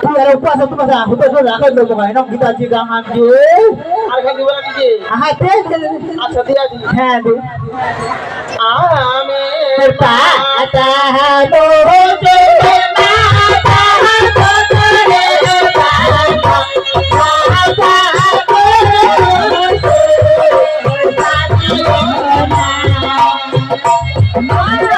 তুই আর উপাস উপাস হুতো তো রাখা দেবো ভাই না গীতাজি গান আনছি আর খালি বলা দিকে হ্যাঁ দে দে, দে, দে। আচ্ছা দিয়া দি হ্যাঁ দে আমি পাতা হালো যে মাতা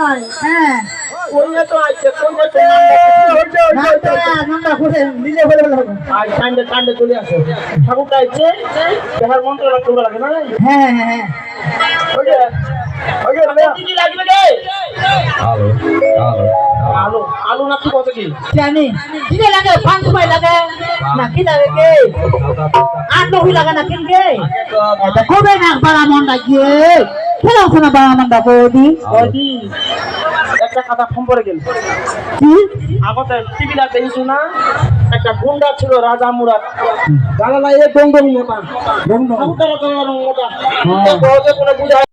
নাই হ্যাঁ। কইনা তো আইছে কইনা তো নামটা নামটা নিজে বলে কান্দে চলে আসে। ঠাকুর আইছে মন্ত্র লাগে না? হ্যাঁ হ্যাঁ হ্যাঁ। ওকে ওকে কি কি লাগবে রে? আলো আলো আলু। আলু না কি কত কি? জানি। কিনে লাগে পাঁচ সময় লাগে। না কি লাগে কে? আট নহুই লাগে না কিনকে এটা কবে না বাড়া মন লাগিয়ে খেলা শোনা বা আমার দি ওদি। একটা কথা করে গেল কি? আগতে টিভি লাগতে দেখিছো না? একটা গুন্ডা ছিল রাজা মুরাদ। গালা নাই ডং ডং মোটা রকম মোটা হ্যাঁ। কোনো বুঝায়